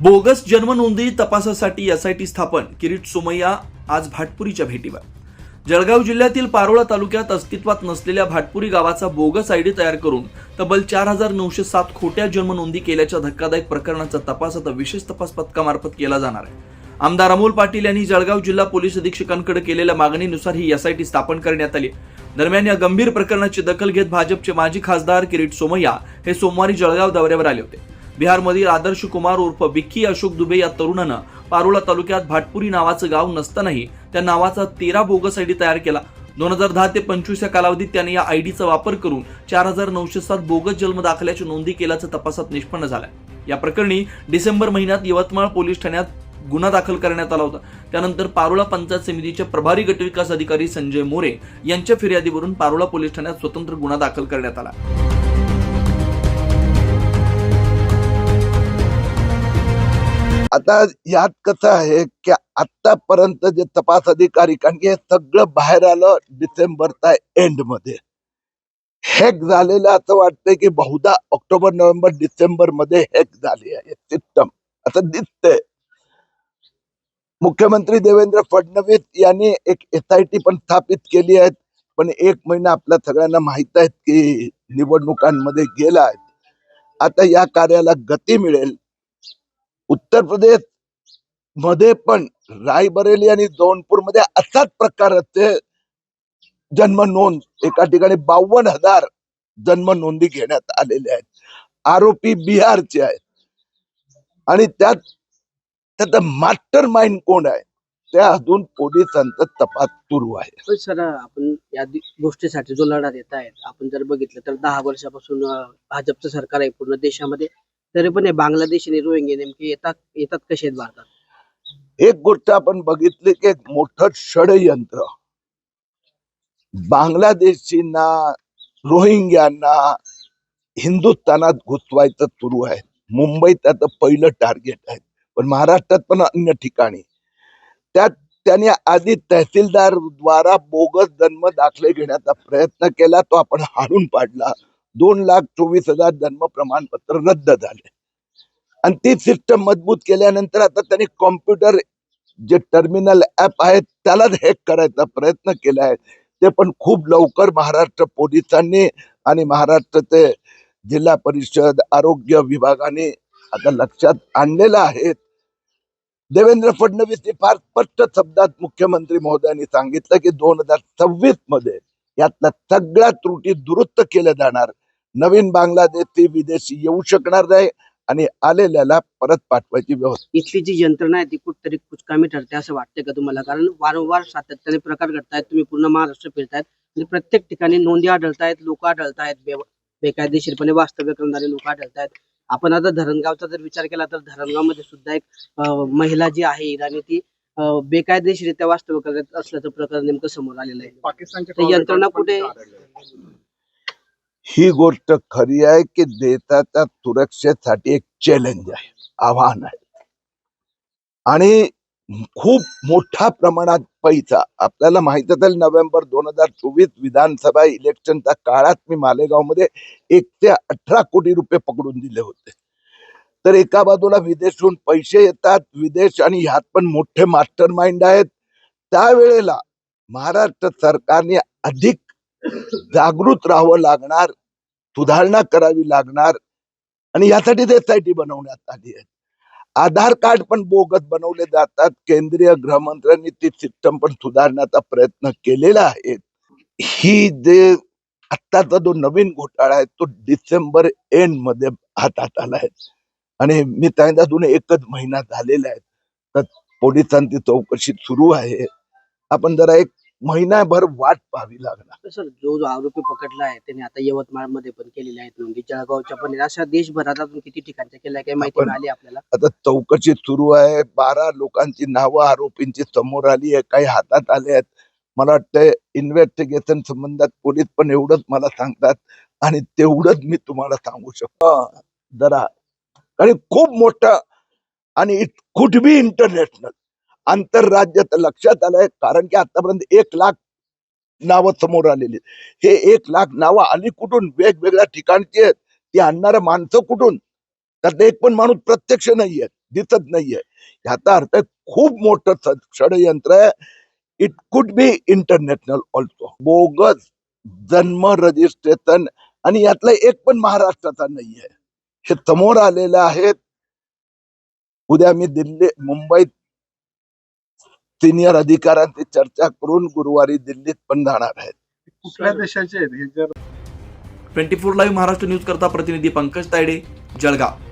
Bogus जन्म नोंदी तपासासाठी एसआयटी स्थापन किरीट सोमय्या आज भाटपुरीच्या भेटीवर. जळगाव जिल्ह्यातील पारोळा तालुक्यात अस्तित्वात नसलेल्या भाटपुरी गावाचा बोगस आयडी तयार करून तब्बल चार हजार नऊशे सात खोट्या जन्म नोंदी केल्याच्या धक्कादायक प्रकरणाचा तपास आता विशेष तपास पथकामार्फत केला जाणार आहे. आमदार अमोल पाटील यांनी जळगाव जिल्हा पोलीस अधीक्षकांकडे केलेल्या मागणीनुसार ही एसआयटी स्थापन करण्यात आली. दरम्यान या गंभीर प्रकरणाची दखल घेत भाजपचे माजी खासदार किरीट सोमय्या हे सोमवारी जळगाव दौऱ्यावर आले होते. बिहारमधील आदर्श कुमार उर्फ विक्की अशोक दुबे या तरुणानं पारोळा तालुक्यात भाटपुरी नावाचं गाव नसतानाही त्या नावाचा तेरा बोगस आयडी तयार केला. दोन हजार दहा ते पंचवीस या कालावधीत त्याने या आयडीचा वापर करून चार हजार नऊशे सात बोगस जन्म दाखल्याची नोंदी केल्याचं तपासात निष्पन्न झालाय. या प्रकरणी डिसेंबर महिन्यात यवतमाळ पोलीस ठाण्यात गुन्हा दाखल करण्यात आला होता. त्यानंतर पारोळा पंचायत समितीचे प्रभारी गटविकास अधिकारी संजय मोरे यांच्या फिर्यादीवरून पारोळा पोलीस ठाण्यात स्वतंत्र गुन्हा दाखल करण्यात आला. आता यात कसं आहे की आतापर्यंत जे तपास अधिकारी कारण की हे सगळं बाहेर आलं डिसेंबरचा एंडमध्ये हॅक झालेलं असं वाटतंय की बहुधा ऑक्टोबर नोव्हेंबर डिसेंबरमध्ये हॅक झाली आहे. सिस्टम असं दिसतंय. मुख्यमंत्री देवेंद्र फडणवीस यांनी एक एस आय टी पण स्थापित केली आहे. पण एक महिना आपल्या सगळ्यांना माहीत आहे की निवडणुकांमध्ये गेला आहे. आता या कार्याला गती मिळेल. उत्तर प्रदेशमध्ये पण रायबरेली आणि जौनपूरमध्ये असाच प्रकारचे जन्म नोंद एका ठिकाणी बावन्न हजार जन्म नोंदी घेण्यात आलेल्या आहेत. आरोपी बिहारचे आहेत. आणि त्यात त्याचा मास्टर माइंड कोण आहे? त्या अजून पोलिसांचा तपास सुरू आहे. सर आपण या गोष्टीसाठी जो लढा देत आहेत आपण जर बघितलं तर दहा वर्षापासून भाजपचं सरकार आहे पूर्ण देशामध्ये. तरी पण हे बांगलादेश आणि रोहिंगे नेमके येतात येतात कसे आहेत भारतात? एक गोष्ट आपण बघितली की एक मोठं षडयंत्र. बांगलादेशींना रोहिंग्यांना हिंदुस्थानात घुसवायचं सुरू आहे. मुंबईत आता पहिलं टार्गेट आहे. पण महाराष्ट्रात पण अन्य ठिकाणी. त्यात त्याने आधी तहसीलदार द्वारा बोगस जन्म दाखले घेण्याचा प्रयत्न केला तो आपण हाडून पाडला. दोन लाख चोवीस हजार जन्म प्रमाणपत्र रद्द झाले. आणि ती सिस्टम मजबूत केल्यानंतर आता त्यांनी कॉम्प्युटर जे टर्मिनल ऍप आहेत त्यालाच हॅक करायचा प्रयत्न केला आहे. ते पण खूप लवकर महाराष्ट्र पोलिसांनी आणि महाराष्ट्राचे जिल्हा परिषद आरोग्य विभागाने आता लक्षात आणलेलं आहे. देवेंद्र फडणवीस फार स्पष्ट शब्दात मुख्यमंत्री महोदयांनी सांगितलं की दोन हजार सव्वीसमध्ये यातल्या सगळ्या त्रुटी दुरुस्त केल्या जाणार. नवीन बांगलादेशी विदेशी येऊ शकणार नाही आणि आलेल्याला परत पाठवायची व्यवस्था. इथली जी यंत्रणा आहे ती कुठतरी कुचकामी ठरते असं वाटतंय का तुम्हाला? कारण वारंवार सातत्याने प्रकार घडतायत तुम्ही पूर्ण महाराष्ट्र फिरतायत आणि प्रत्येक ठिकाणी नोंदी आढळतायत लोक आढळतायत बेकायदेशीरपणे वास्तव्य करणारे लोक आढळतायत. आपण आता धरणगावचा जर विचार केला तर धरणगावमध्ये सुद्धा एक अं, महिला जी आहे इराणी ती बेकायदेशीरित्या वास्तव्य करत असल्याचं प्रकार नेमकं समोर आलेलं आहे. यंत्रणा कुठे? ही गोष्ट खरी आहे की देशाच्या सुरक्षेसाठी एक चॅलेंज आहे आव्हान आहे. आणि खूप मोठ्या प्रमाणात पैसा आपल्याला माहितच आहे नोव्हेंबर दोन हजार चोवीस विधानसभा इलेक्शनच्या काळात मी मालेगावमध्ये एकशे अठरा कोटी रुपये पकडून दिले होते. तर एका बाजूला विदेशून पैसे येतात विदेश आणि ह्यात पण मोठे मास्टर माइंड आहेत. त्यावेळेला महाराष्ट्र सरकारने अधिक जागृत राहावं लागणार सुधारणा करावी लागणार आणि यासाठी एसआयटी बनवण्यात आली आहे आधार कार्ड पण बोगस बनवले जातात. केंद्रीय गृहमंत्र्यांनी ती सिस्टम पण सुधारण्याचा प्रयत्न केलेला आहे. ही जे आत्ताचा जो नवीन घोटाळा आहे तो डिसेंबर एंडमध्ये हातात आला आहे. आणि मी त्यांना अजून एकच महिना झालेला आहे. तर पोलिसांची चौकशी सुरू आहे. आपण जरा एक महिनाभर वाट पाहावी लागणार. सर जो जो आरोपी पकडला आहे त्याने आता यवतमाळमध्ये पण केलेल्या आहेत नोंदी जळगावच्या पण आहेत. अशा देशभरात अजून किती ठिकाणच्या केल्या काही माहिती आपण- मिळाली आपल्याला? आता चौकशी सुरू आहे. बारा लोकांची नावं आरोपींची समोर आली आहे काही हातात आले आहेत. मला वाटतं इन्व्हेस्टिगेशन संबंधात पोलीस पण एवढंच मला सांगतात. आणि तेवढंच मी तुम्हाला सांगू शकतो. जरा आणि खूप मोठं आणि इट कुड बी इंटरनॅशनल आंतरराज्यात तर लक्षात आलंय कारण की आतापर्यंत एक लाख नावं समोर आलेली आहेत. हे एक लाख नावं आली कुठून वेगवेगळ्या ठिकाणची आहेत. ती आणणारं माणसं कुठून? त्यात एक पण माणूस प्रत्यक्ष नाहीये दिसत नाहीये. ह्याचा अर्थ खूप मोठं षडयंत्र आहे. It could be international also bogus जन्म रजिस्ट्रेशन आणि यातला एक पण महाराष्ट्राचा नाहीये. हे समोर आलेलं आहेत. उद्या मी दिल्ली मुंबईत सिनियर अधिकाऱ्यांची चर्चा करून गुरुवारी दिल्लीत पण जाणार आहेत. कुठल्या देशाचे आहेत हे जर twenty four live Maharashtra news करता प्रतिनिधी पंकज तायडे जळगाव.